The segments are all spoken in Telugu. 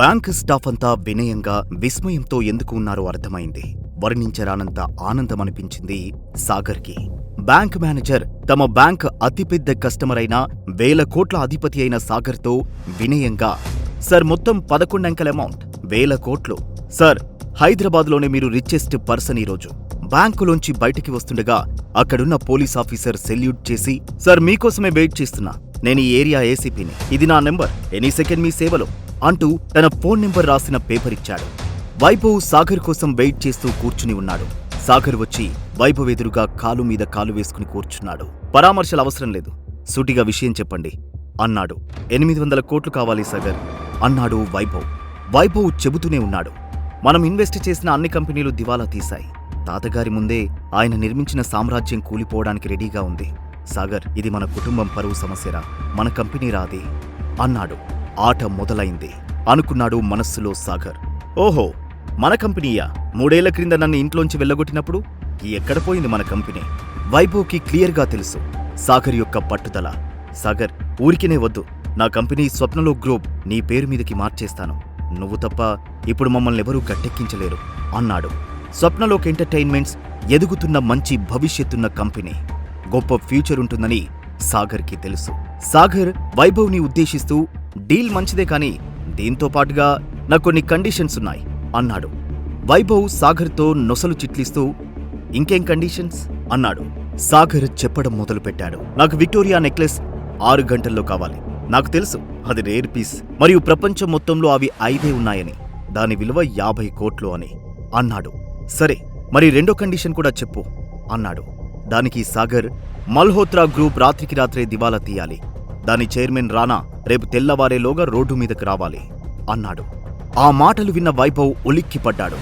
బ్యాంక్ స్టాఫ్ అంతా వినయంగా విస్మయంతో ఎందుకు ఉన్నారో అర్థమైంది. వర్ణించరానంత ఆనందమనిపించింది సాగర్కి. బ్యాంక్ మేనేజర్ తమ బ్యాంక్ అతిపెద్ద కస్టమర్ అయిన వేల కోట్ల అధిపతి అయిన సాగర్తో వినయంగా సార్ మొత్తం పదకొండు అంకెల అమౌంట్ వేల కోట్లు. సార్ హైదరాబాద్లోనే మీరు రిచెస్ట్ పర్సన్ ఈరోజు బ్యాంకులోంచి బయటికి వస్తుండగా అక్కడున్న పోలీస్ ఆఫీసర్ సెల్యూట్ చేసి సార్ మీకోసమే వెయిట్ చేస్తున్నా. నేను ఈ ఏరియా ఏసీపీని. ఇది నా నెంబర్. ఎనీ సెకండ్ మీ సేవలో. అంటూ తన ఫోన్ నెంబర్ రాసిన పేపర్ ఇచ్చాడు. వైభవ్ సాగర్ కోసం వెయిట్ చేస్తూ కూర్చుని ఉన్నాడు. సాగర్ వచ్చి వైభవ్ ఎదురుగా కాలు మీద కాలు వేసుకుని కూర్చున్నాడు. పరామర్శలు అవసరం లేదు. సూటిగా విషయం చెప్పండి అన్నాడు. ఎనిమిది వందల కోట్లు కావాలి సాగర్ అన్నాడు వైభవ్. వైభవ్ చెబుతూనే ఉన్నాడు. మనం ఇన్వెస్ట్ చేసిన అన్ని కంపెనీలు దివాలా తీశాయి. తాతగారి ముందే ఆయన నిర్మించిన సామ్రాజ్యం కూలిపోవడానికి రెడీగా ఉంది. సాగర్ ఇది మన కుటుంబం పరువు సమస్యరా? మన కంపెనీ రాది అన్నాడు. ఆట మొదలైంది. అనుకున్నాడు మనస్సులో సాగర్. ఓహో మన కంపెనీయా? మూడేళ్ళ క్రింద నన్ను ఇంట్లోంచి వెళ్ళగొట్టినప్పుడు? ఎక్కడ పోయింది మన కంపెనీ? వైభవ్కి క్లియర్గా తెలుసు. సాగర్ యొక్క పట్టుదల. సాగర్ ఊరికినే వద్దు. నా కంపెనీ స్వప్నలో గ్రూప్. నీ పేరు మీదకి మార్చేస్తాను. నువ్వు తప్ప ఇప్పుడు మమ్మల్ని ఎవరూ గట్టెక్కించలేరు అన్నాడు. స్వప్నలోక్ ఎంటర్టైన్మెంట్స్ ఎదుగుతున్న మంచి భవిష్యత్తున్న కంపెనీ. గొప్ప ఫ్యూచర్ ఉంటుందని సాగర్కి తెలుసు. సాగర్ వైభవ్ని ఉద్దేశిస్తూ డీల్ మంచిదే కానీ దీంతో పాటుగా నాకు కొన్ని కండిషన్స్ ఉన్నాయి అన్నాడు. వైభవ్ సాగర్తో నొసలు చిట్లిస్తూ ఇంకేం కండిషన్స్? అన్నాడు. సాగర్ చెప్పడం మొదలుపెట్టాడు. నాకు విక్టోరియా నెక్లెస్ ఆరు గంటల్లో కావాలి. నాకు తెలుసు అది రేర్ పీస్ మరియు ప్రపంచం మొత్తంలో అవి ఐదే ఉన్నాయని దాని విలువ యాభై కోట్లు అని అన్నాడు. సరే మరి రెండో కండిషన్ కూడా చెప్పు అన్నాడు. దానికి సాగర్ మల్హోత్రా గ్రూప్ రాత్రికి రాత్రే దివాలా తీయాలి. దాని చైర్మన్ రానా రేపు తెల్లవారేలోగా రోడ్డు మీదకి రావాలి అన్నాడు. ఆ మాటలు విన్న వైభవ్ ఉలిక్కిపడ్డాడు.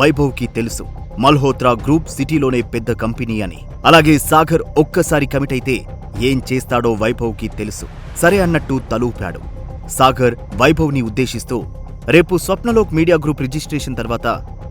వైభవ్కి తెలుసు మల్హోత్రా గ్రూప్ సిటీలోనే పెద్ద కంపెనీ అని. అలాగే సాగర్ ఒక్కసారి కమిట్ అయితే ఏం చేస్తాడో వైభవ్కి తెలుసు. సరే అన్నట్టు తలూపాడు. సాగర్ వైభవ్ని ఉద్దేశిస్తూ రేపు స్వప్నలోక్ మీడియా గ్రూప్ రిజిస్ట్రేషన్ తర్వాత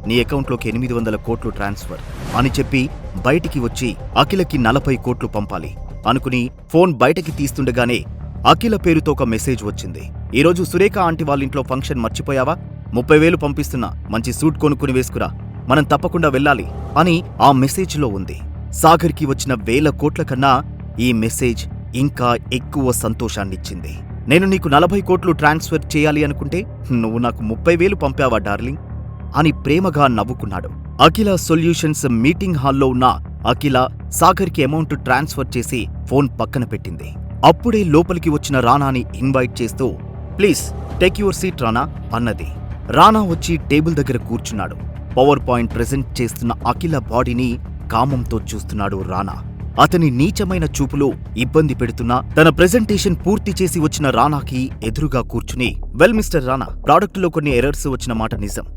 నీ అకౌంట్లోకి ఎనిమిది వందల కోట్లు ట్రాన్స్ఫర్ అని చెప్పి బయటికి వచ్చి అఖిలకి నలభై కోట్లు పంపాలి అనుకుని ఫోన్ బయటకి తీస్తుండగానే అఖిల పేరుతో ఒక మెసేజ్ వచ్చింది. ఈరోజు సురేఖ ఆంటీ వాళ్ళింట్లో ఫంక్షన్ మర్చిపోయావా? ముప్పై వేలు పంపిస్తున్నా. మంచి సూట్ కొనుక్కుని వేసుకురా. మనం తప్పకుండా వెళ్ళాలి అని ఆ మెసేజ్లో ఉంది. సాగర్కి వచ్చిన వేల కోట్ల కన్నా ఈ మెసేజ్ ఇంకా ఎక్కువ సంతోషాన్నిచ్చింది. నేను నీకు నలభై కోట్లు ట్రాన్స్ఫర్ చేయాలి అనుకుంటే నువ్వు నాకు ముప్పై వేలు పంపావా డార్లింగ్? అని ప్రేమగా నవ్వుకున్నాడు. అఖిల సొల్యూషన్స్ మీటింగ్ హాల్లో ఉన్న అఖిల సాగర్కి అమౌంట్ ట్రాన్స్ఫర్ చేసి ఫోన్ పక్కన పెట్టింది. అప్పుడే లోపలికి వచ్చిన రానాని ఇన్వైట్ చేస్తూ please take your seat Rana అన్నది. రానా వచ్చి టేబుల్ దగ్గర కూర్చున్నాడు. పవర్ పాయింట్ ప్రెజెంట్ చేస్తున్న అఖిల బాడీని కామంతో చూస్తున్నాడు రానా అతని నీచమైన చూపులో ఇబ్బంది పెడుతున్నా తన ప్రెజెంటేషన్ పూర్తి చేసి వచ్చిన రానాకి ఎదురుగా కూర్చుని వెల్ మిస్టర్ రానా ప్రాడక్టులో కొన్ని ఎర్రర్స్ వచ్చిన మాట నిజం.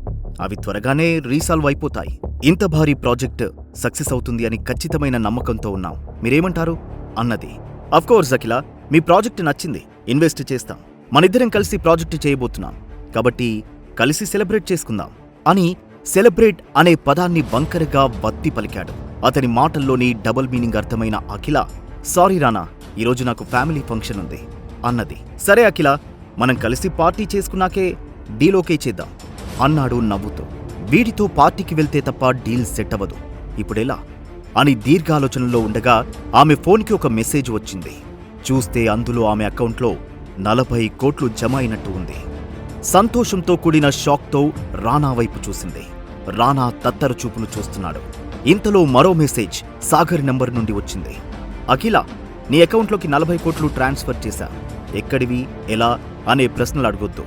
అవి త్వరగానే రీసాల్వ్ అయిపోతాయి. ఇంత భారీ ప్రాజెక్ట్ సక్సెస్ అవుతుంది అని ఖచ్చితమైన నమ్మకంతో ఉన్నాం. మీరేమంటారు? అన్నది. అఫ్కోర్స్ అఖిల మీ ప్రాజెక్ట్ నచ్చింది. ఇన్వెస్ట్ చేస్తాం. మనిద్దరం కలిసి ప్రాజెక్ట్ చేయబోతున్నాం. కాబట్టి కలిసి సెలబ్రేట్ చేసుకుందాం. అని సెలబ్రేట్ అనే పదాన్ని బంకరగా వత్తి పలికాడు. అతని మాటల్లోని డబుల్ మీనింగ్ అర్థమైన అఖిల సారీ రానా ఈరోజు నాకు ఫ్యామిలీ ఫంక్షన్ ఉంది అన్నది. సరే అఖిల మనం కలిసి పార్టీ చేసుకున్నాకే డీల్ ఓకే చేద్దాం అన్నాడు నవ్వుతూ. వీడితో పార్టీకి వెళ్తే తప్ప డీల్ సెట్ అవ్వదు. ఇప్పుడెలా? అని దీర్ఘాలోచనలో ఉండగా ఆమె ఫోన్కి ఒక మెసేజ్ వచ్చింది. చూస్తే అందులో ఆమె అకౌంట్లో నలభై కోట్లు జమ అయినట్టు ఉంది. సంతోషంతో కూడిన షాక్తో రానా వైపు చూసింది. రానా తత్తర చూపును చూస్తున్నాడు. ఇంతలో మరో మెసేజ్ సాగర్ నంబర్ నుండి వచ్చింది. అఖిల నీ అకౌంట్లోకి నలభై కోట్లు ట్రాన్స్ఫర్ చేశా. ఎక్కడివి? ఎలా? అనే ప్రశ్నలు అడగొద్దు.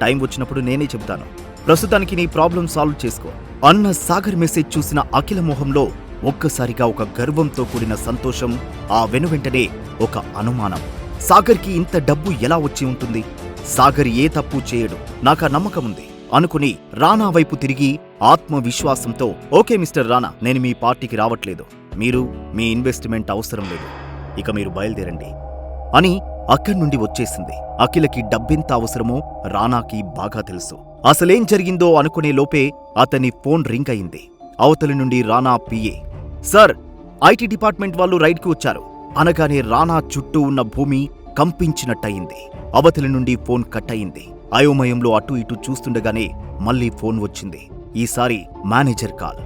టైం వచ్చినప్పుడు నేనే చెబుతాను. ప్రస్తుతానికి నీ ప్రాబ్లం సాల్వ్ చేసుకో. అన్న సాగర్ మెసేజ్ చూసిన అఖిల మొహంలో ఒక్కసారిగా ఒక గర్వంతో కూడిన సంతోషం ఆ వెనువెంటనే ఒక అనుమానం. సాగర్కి ఇంత డబ్బు ఎలా వచ్చి ఉంటుంది? సాగర్ ఏ తప్పు చేయడు నాకా నమ్మకం ఉంది అనుకుని రానా వైపు తిరిగి ఆత్మవిశ్వాసంతో ఓకే మిస్టర్ రానా నేను మీ పార్టీకి రావట్లేదు మీరు మీ ఇన్వెస్ట్మెంట్ అవసరం లేదు ఇక మీరు బయలుదేరండి అని అక్కడి నుండి వచ్చేసింది. అఖిలకి డబ్బెంత అవసరమో రానాకి బాగా తెలుసు. అసలేం జరిగిందో అనుకునే లోపే అతని ఫోన్ రింగ్ అయింది. అవతలి నుండి Rana PA sir IT department వాళ్ళు రైడ్కి వచ్చారు. అనగానే రానా చుట్టూ ఉన్న భూమి కంపించినట్టయింది. అవతలి నుండి ఫోన్ కట్ అయింది అయోమయంలో అటు ఇటు చూస్తుండగానే మళ్ళీ ఫోన్ వచ్చింది. ఈసారి మేనేజర్ కాల్.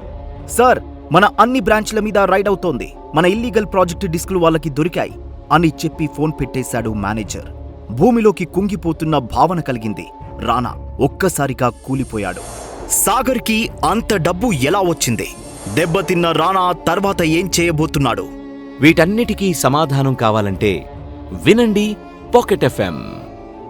సార్ మన అన్ని బ్రాంచ్ల మీద రైడ్ అవుతోంది. మన ఇల్లీగల్ ప్రాజెక్టు డిస్కులు వాళ్ళకి దొరికాయి అని చెప్పి ఫోన్ పెట్టేశాడు మేనేజర్. భూమిలోకి కుంగిపోతున్న భావన కలిగింది. రానా ఒక్కసారిగా కూలిపోయాడు. సాగర్కి అంత డబ్బు ఎలా వచ్చింది? దెబ్బతిన్న రానా తర్వాత ఏం చేయబోతున్నాడు? వీటన్నిటికీ సమాధానం కావాలంటే వినండి పాకెట్ ఎఫ్ఎం